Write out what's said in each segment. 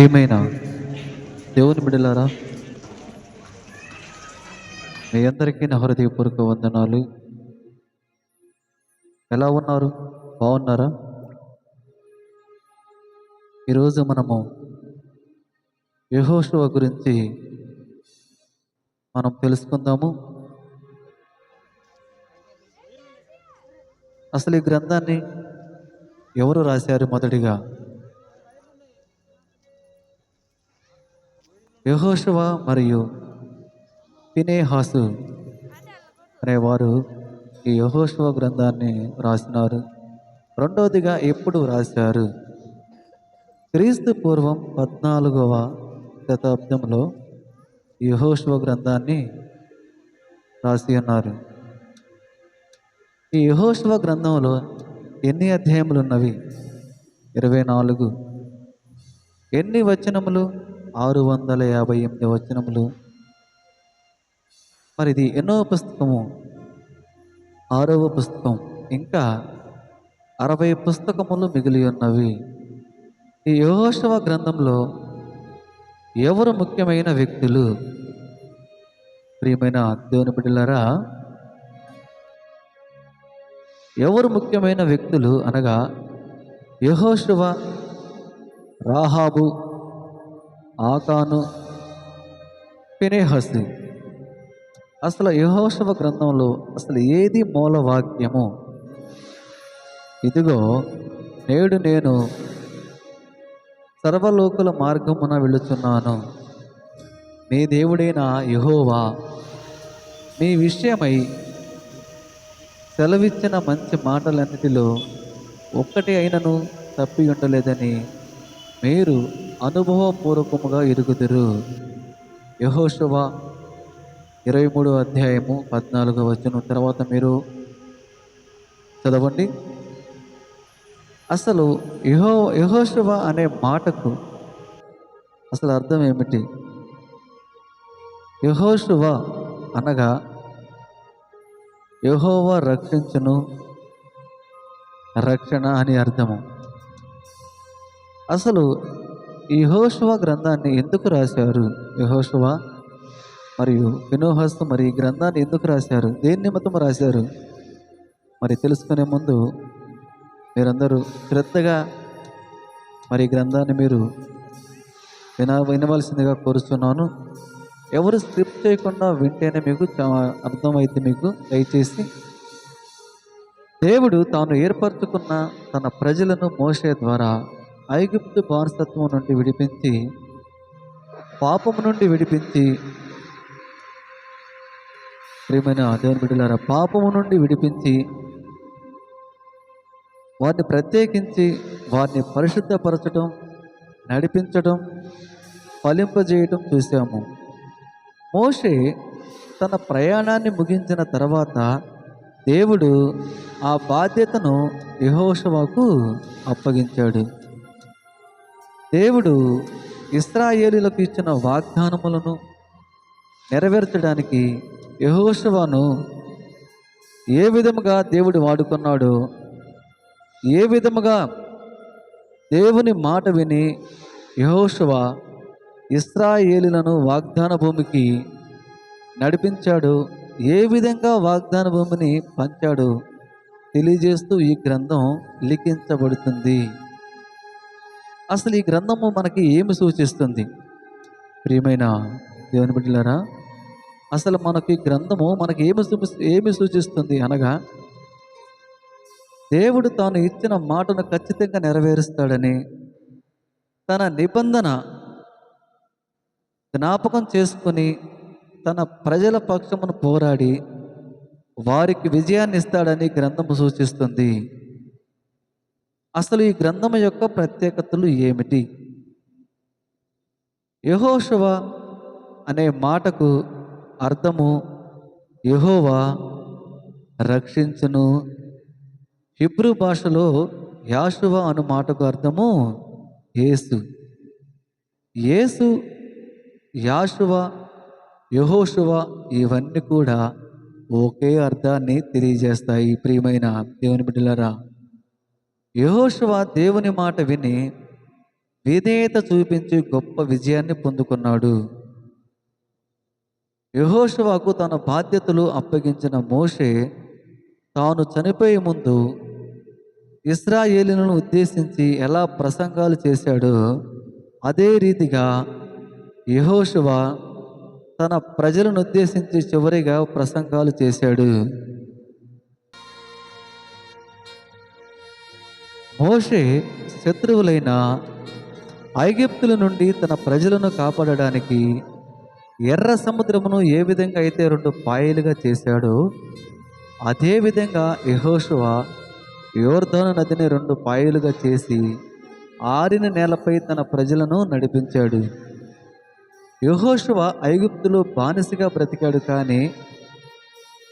ప్రియమైన దేవుని బిడ్డలారా మీ అందరికీ నా హృదయపూర్వక వందనాలు. ఎలా ఉన్నారు? బాగున్నారా? ఈరోజు మనము యహోశివ గురించి మనం తెలుసుకుందాము. అసలు ఈ గ్రంథాన్ని ఎవరు రాశారు మొదటిగా? యహోశవ మరియు పినేహాసు అనేవారు ఈ యహోశవ గ్రంథాన్ని రాసినారు. రెండవదిగా ఎప్పుడు రాశారు? క్రీస్తు పూర్వం పద్నాలుగవ శతాబ్దంలో ఈ గ్రంథాన్ని రాసి ఉన్నారు. ఈ యహోశువ గ్రంథంలో ఎన్ని అధ్యాయములు ఉన్నవి ఇరవై నాలుగు. ఎన్ని వచనములు? ఆరు వందల యాభై ఎనిమిది వచనములు. మరి ఇది ఎన్నో పుస్తకము? ఆరవ పుస్తకం. ఇంకా అరవై పుస్తకములు మిగిలి ఉన్నవి. ఈ యహోశవ గ్రంథంలో ఎవరు ముఖ్యమైన వ్యక్తులు? ప్రియమైన దేవుని బిడ్డలారా ఎవరు ముఖ్యమైన వ్యక్తులు అనగా యహోశివ రాహాబు ఆకాను పినేహసు అసలు యహోశవ గ్రంథంలో అసలు ఏది మూల వాక్యము ఇదిగో నేడు నేను సర్వలోకుల మార్గమున వెళుతున్నాను. మీ దేవుడైన యహోవా మీ విషయమై సెలవిచ్చిన మంచి మాటలన్నిటిలో ఒక్కటి అయినను తప్పి ఉండలేదని మీరు అనుభవపూర్వకముగా ఎరుగుదురు. యహోశువ ఇరవై మూడో అధ్యాయము పద్నాలుగో వచ్చిన తర్వాత మీరు చదవండి. అసలు యహో యహోశువ అనే మాటకు అసలు అర్థం ఏమిటి? యహోశువ అనగా యహోవ రక్షించును రక్షణ అని అర్థము. అసలు ఈ యహోశువ గ్రంథాన్ని ఎందుకు రాశారు? యహోశువ మరియు వినోహస్తు మరి ఈ గ్రంథాన్ని ఎందుకు రాశారు? దేని నిమిత్తం రాశారు? మరి తెలుసుకునే ముందు మీరందరూ శ్రద్ధగా మరి ఈ గ్రంథాన్ని మీరు విన వినవలసిందిగా కోరుతున్నాను ఎవరు స్క్రిప్ట్ చేయకుండా వింటేనే మీకు చా- అర్థమైతే మీకు దయచేసి దేవుడు తాను ఏర్పరచుకున్న తన ప్రజలను మోసే ద్వారా ఐగుప్తు బానిసత్వం నుండి విడిపించి పాపము నుండి విడిపించి ప్రియమైన దేవుని బిడ్డలారా పాపము నుండి విడిపించి వారిని ప్రత్యేకించి వారిని పరిశుద్ధపరచడం నడిపించడం ఫలింపజేయటం చూసాము మోషే తన ప్రయాణాన్ని ముగించిన తర్వాత దేవుడు ఆ బాధ్యతను యహోషవాకు అప్పగించాడు. దేవుడు ఇస్రాయేలీలకు ఇచ్చిన వాగ్దానములను నెరవేర్చడానికి యహోశవాను ఏ విధముగా దేవుడు వాడుకున్నాడో ఏ విధముగా దేవుని మాట విని యహోశవ ఇస్రాయేలులను వాగ్దాన భూమికి నడిపించాడు ఏ విధంగా వాగ్దాన భూమిని పంచాడు తెలియజేస్తూ ఈ గ్రంథం లిఖించబడుతుంది. అసలు ఈ గ్రంథము మనకి ఏమి సూచిస్తుంది? ప్రియమైన దేవుని బిడ్డలారా అసలు మనకి గ్రంథము మనకి ఏమి సూ- ఏమి సూచిస్తుంది అనగా దేవుడు తాను ఇచ్చిన మాటను ఖచ్చితంగా నెరవేరుస్తాడని తన నిబంధన జ్ఞాపకం చేసుకొని తన ప్రజల పక్షమును పోరాడి వారికి విజయాన్ని ఇస్తాడని గ్రంథము సూచిస్తుంది. అసలు ఈ గ్రంథం యొక్క ప్రత్యేకతలు ఏమిటి? యహోశవ అనే మాటకు అర్థము యహోవా రక్షించును. హిబ్రూ భాషలో యాశువ అను మాటకు అర్థము యేసు. యేసు యాశువ యహోషువ ఇవన్నీ కూడా ఒకే అర్థాన్ని తెలియజేస్తాయి ప్రియమైన దేవుని బిడ్డలరా. యహోశివ దేవుని మాట విని విధేయత చూపించి గొప్ప విజయాన్ని పొందుకున్నాడు. యెహోషువకు తన బాధ్యతలు అప్పగించిన మోషే తాను చనిపోయే ముందు ఇస్రాయేలీలను ఉద్దేశించి ఎలా ప్రసంగాలు చేశాడో అదే రీతిగా యహోశివ తన ప్రజలను ఉద్దేశించి చివరిగా ప్రసంగాలు చేశాడు. మోషే శత్రువులైన ఐగిప్తుల నుండి తన ప్రజలను కాపాడడానికి ఎర్ర సముద్రమును ఏ విధంగా అయితే రెండు పాయలుగా చేశాడో అదేవిధంగా యహోశువ యోర్ధోన నదిని రెండు పాయలుగా చేసి ఆరిన నేలపై తన ప్రజలను నడిపించాడు. యహోశువ ఐగుప్తులో బానిసగా బ్రతికాడు కానీ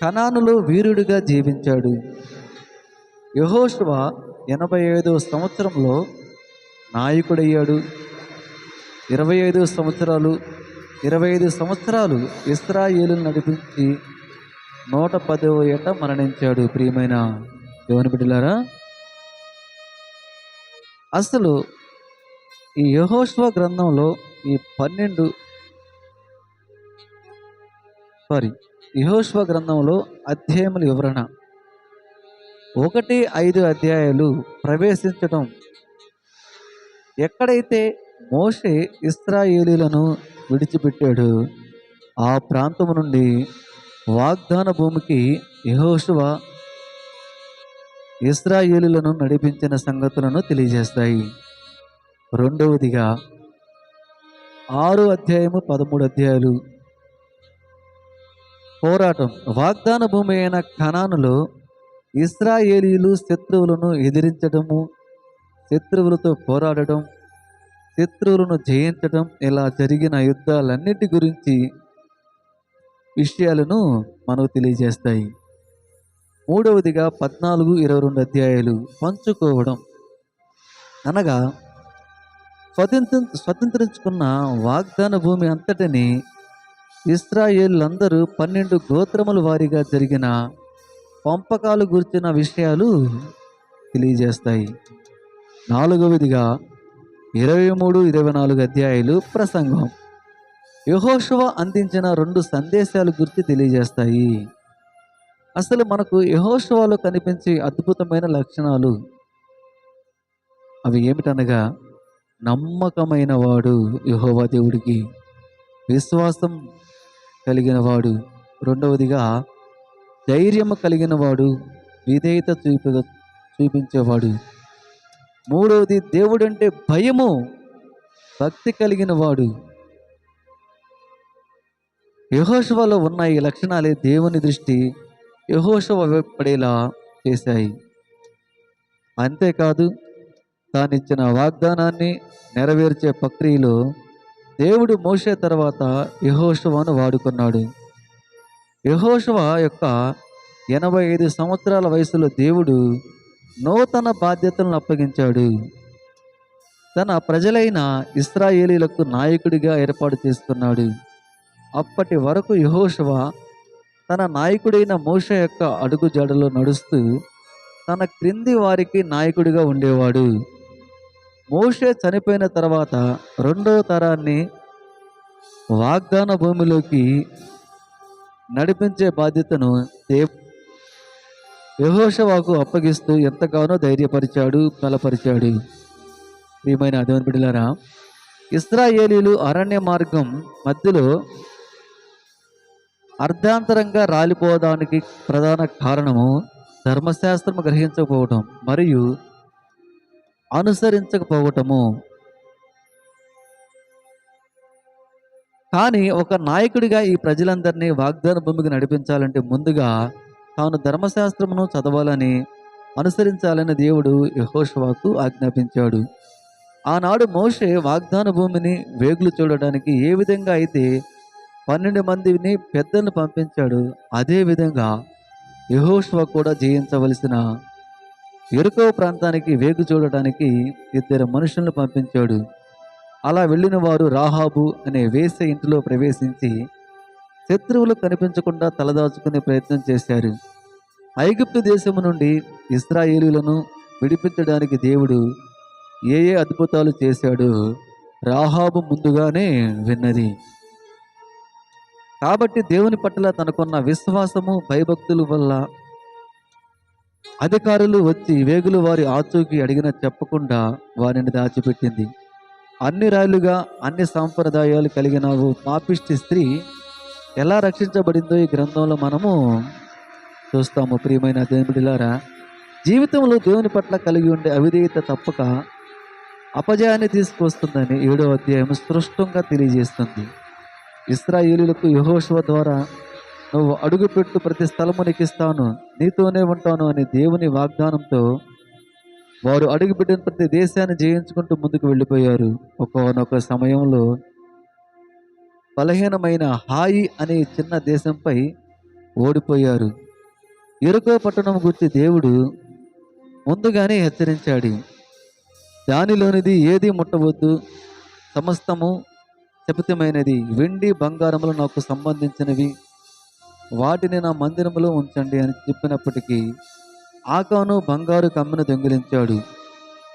కనానులో వీరుడిగా జీవించాడు. యహోశువ ఎనభై ఐదు సంవత్సరంలో నాయకుడయ్యాడు. ఇరవై ఐదు సంవత్సరాలు ఇరవై ఐదు సంవత్సరాలు ఇస్రాయేలును నడిపించి నూట పదవ ఏట మరణించాడు. ప్రియమైన దేవుని బిడ్డలారా అసలు ఈ యహోష్వ గ్రంథంలో ఈ పన్నెండు సారీ యహోష్వ గ్రంథంలో అధ్యాయముల వివరణ ఒకటి ఐదు అధ్యాయాలు ప్రవేశించడం ఎక్కడైతే మోషే ఇస్రాయేలీలను విడిచిపెట్టాడు ఆ ప్రాంతము నుండి వాగ్దాన భూమికి యహోశువ ఇస్రాయేలులను నడిపించిన సంగతులను తెలియజేస్తాయి. రెండవదిగా ఆరు అధ్యాయము పదమూడు అధ్యాయాలు. పోరాటం. వాగ్దాన భూమి అయిన కణానులో ఇస్రాయేలీలు శత్రువులను ఎదిరించడము శత్రువులతో పోరాడటం శత్రువులను జయించడం ఇలా జరిగిన యుద్ధాలన్నిటి గురించి విషయాలను మనకు తెలియజేస్తాయి. మూడవదిగా పద్నాలుగు ఇరవై రెండు అధ్యాయాలు పంచుకోవడం. అనగా స్వతంత్ర స్వతంత్రించుకున్న వాగ్దాన భూమి అంతటిని ఇస్రాయేళ్ళందరూ పన్నెండు గోత్రముల వారీగా జరిగిన పంపకాలు గుర్తిన విషయాలు తెలియజేస్తాయి. నాలుగవదిగా ఇరవై మూడు ఇరవై నాలుగు అధ్యాయులు ప్రసంగం. యహోషువ అందించిన రెండు సందేశాలు గురించి తెలియజేస్తాయి. అసలు మనకు యహోషువలో కనిపించే అద్భుతమైన లక్షణాలు అవి ఏమిటనగా నమ్మకమైన వాడు యహోవా దేవుడికి విశ్వాసం కలిగిన వాడు. రెండవదిగా ధైర్యము కలిగిన వాడు విధేయత చూప చూపించేవాడు. మూడవది దేవుడంటే భయము భక్తి కలిగిన వాడు యహోశవలో ఉన్న ఈ లక్షణాలే దేవుని దృష్టి యహోశవ పడేలా చేశాయి. అంతేకాదు తానిచ్చిన వాగ్దానాన్ని నెరవేర్చే ప్రక్రియలో దేవుడు మోసే తర్వాత యహోశవను వాడుకున్నాడు. యహోశవ యొక్క ఎనభై ఐదు సంవత్సరాల వయసులో దేవుడు నూతన బాధ్యతలను అప్పగించాడు. తన ప్రజలైన ఇస్రాయేలీలకు నాయకుడిగా ఏర్పాటు చేస్తున్నాడు. అప్పటి వరకు యహోషవ తన నాయకుడైన మోష యొక్క అడుగు జడలో నడుస్తూ తన క్రింది వారికి నాయకుడిగా ఉండేవాడు. మోషే చనిపోయిన తర్వాత రెండవ తరాన్ని వాగ్దాన భూమిలోకి నడిపించే బాధ్యతను దేవ్ యహోషవాకు అప్పగిస్తూ ఎంతగానో ధైర్యపరిచాడు బలపరిచాడు. ప్రియమైన దేవుని బిడ్డలారా ఇస్రాయేలీలు అరణ్య మార్గం మధ్యలో అర్ధాంతరంగా రాలిపోవడానికి ప్రధాన కారణము ధర్మశాస్త్రము గ్రహించకపోవటం మరియు అనుసరించకపోవటము. కానీ ఒక నాయకుడిగా ఈ ప్రజలందరినీ వాగ్దాన భూమికి నడిపించాలంటే ముందుగా తాను ధర్మశాస్త్రమును చదవాలని అనుసరించాలని దేవుడు యహోషవాకు ఆజ్ఞాపించాడు. ఆనాడు మోషే వాగ్దాన భూమిని వేగులు చూడడానికి ఏ విధంగా అయితే పన్నెండు మందిని పెద్దలను పంపించాడు అదే విధంగా కూడా జయించవలసిన ఎరుకో ప్రాంతానికి వేగు చూడటానికి ఇద్దరు మనుషులను పంపించాడు. అలా వెళ్ళిన వారు రాహాబు అనే వేసే ఇంటిలో ప్రవేశించి శత్రువులు కనిపించకుండా తలదాచుకునే ప్రయత్నం చేశారు. ఐగుప్తు దేశము నుండి ఇస్రాయేలీలను విడిపించడానికి దేవుడు ఏ ఏ అద్భుతాలు చేశాడో రాహాబు ముందుగానే విన్నది. కాబట్టి దేవుని పట్ల తనకున్న విశ్వాసము భయభక్తుల వల్ల అధికారులు వచ్చి వేగులు వారి ఆచూకి అడిగిన చెప్పకుండా వారిని దాచిపెట్టింది. అన్ని రాయలుగా అన్ని సాంప్రదాయాలు కలిగిన పాపిష్టి స్త్రీ ఎలా రక్షించబడిందో ఈ గ్రంథంలో మనము చూస్తాము ప్రియమైన దేవుడిలారా. జీవితంలో దేవుని పట్ల కలిగి ఉండే అవిధేయత తప్పక అపజయాన్ని తీసుకొస్తుందని ఏడో అధ్యాయం స్పష్టంగా తెలియజేస్తుంది. ఇస్రాయేలీలకు యహోశివ ద్వారా నువ్వు అడుగుపెట్టు ప్రతి స్థలము నీకు నీతోనే ఉంటాను అనే దేవుని వాగ్దానంతో వారు అడుగుపెట్టిన ప్రతి దేశాన్ని జయించుకుంటూ ముందుకు వెళ్ళిపోయారు. ఒకనొక సమయంలో బలహీనమైన హాయి అనే చిన్న దేశంపై ఓడిపోయారు. ఎరుకో పట్టణం గురించి దేవుడు ముందుగానే హెచ్చరించాడు. దానిలోనిది ఏది ముట్టవద్దు సమస్తము శపితమైనది వెండి బంగారములు నాకు సంబంధించినవి. వాటిని నా మందిరములో ఉంచండి అని చెప్పినప్పటికీ ఆకాను బంగారు కమ్మిన దొంగిలించాడు.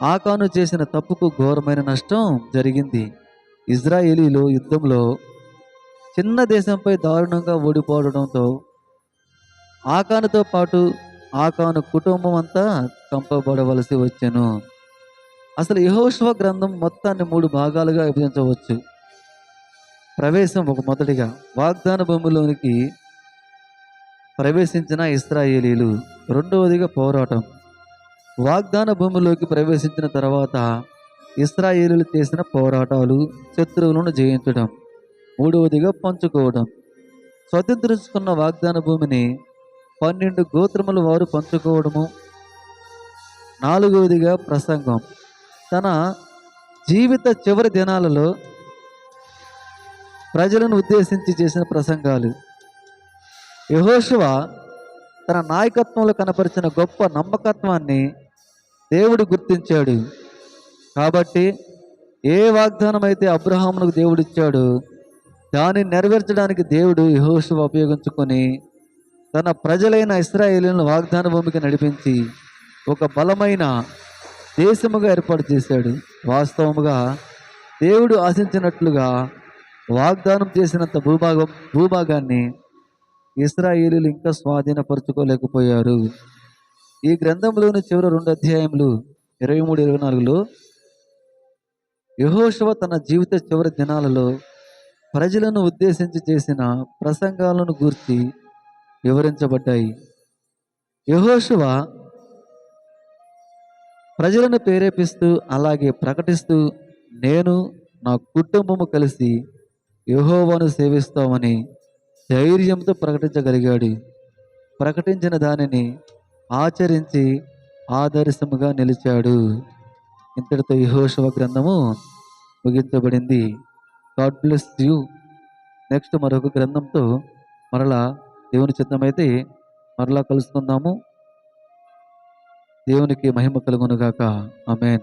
ఆకాను చేసిన తప్పుకు ఘోరమైన నష్టం జరిగింది. ఇజ్రాయేలీలు యుద్ధంలో చిన్న దేశంపై దారుణంగా ఓడిపోవడంతో ఆకానుతో పాటు ఆకాను కుటుంబం అంతా చంపబడవలసి వచ్చెను. అసలు యహోశివ గ్రంథం మొత్తాన్ని మూడు భాగాలుగా విభజించవచ్చు. ప్రవేశం ఒక మొదటిగా వాగ్దాన భూమిలోనికి ప్రవేశించిన ఇస్రాయేలీలు. రెండవదిగా పోరాటం. వాగ్దాన భూమిలోకి ప్రవేశించిన తర్వాత ఇస్రాయేలీలు చేసిన పోరాటాలు శత్రువులను జయించడం. మూడవదిగా పంచుకోవడం. స్వతంత్రించుకున్న వాగ్దాన భూమిని పన్నెండు గోత్రములు వారు పంచుకోవడము. నాలుగవదిగా ప్రసంగం. తన జీవిత చివరి దినాలలో ప్రజలను ఉద్దేశించి చేసిన ప్రసంగాలు. యహోశివ తన నాయకత్వంలో కనపరిచిన గొప్ప నమ్మకత్వాన్ని దేవుడు గుర్తించాడు. కాబట్టి ఏ వాగ్దానం అయితే అబ్రహామునకు దేవుడు ఇచ్చాడు దాన్ని నెరవేర్చడానికి దేవుడు యహోశివ ఉపయోగించుకొని తన ప్రజలైన ఇస్రాయేలీలను వాగ్దాన భూమికి నడిపించి ఒక బలమైన దేశముగా ఏర్పాటు చేశాడు. వాస్తవముగా దేవుడు ఆశించినట్లుగా వాగ్దానం చేసినంత భూభాగం భూభాగాన్ని ఇస్రాయేలీలు ఇంకా స్వాధీనపరచుకోలేకపోయారు. ఈ గ్రంథంలోని చివరి రెండు అధ్యాయములు ఇరవై మూడు ఇరవై నాలుగులో యహోశివ తన జీవిత చివరి దినాలలో ప్రజలను ఉద్దేశించి చేసిన ప్రసంగాలను గూర్చి వివరించబడ్డాయి. యహోశివ ప్రజలను ప్రేరేపిస్తూ అలాగే ప్రకటిస్తూ నేను నా కుటుంబము కలిసి యహోవాను సేవిస్తామని ధైర్యంతో ప్రకటించగలిగాడు. ప్రకటించిన దానిని ఆచరించి ఆదర్శముగా నిలిచాడు. ఇంతటితో యెహోషువ గ్రంథము ముగించబడింది. God bless you. నెక్స్ట్ మరొక గ్రంథంతో మరలా దేవుని చిత్తమైతే మరలా కలుసుకుందాము. దేవునికి మహిమ కలుగునుగాక. ఆమెన్.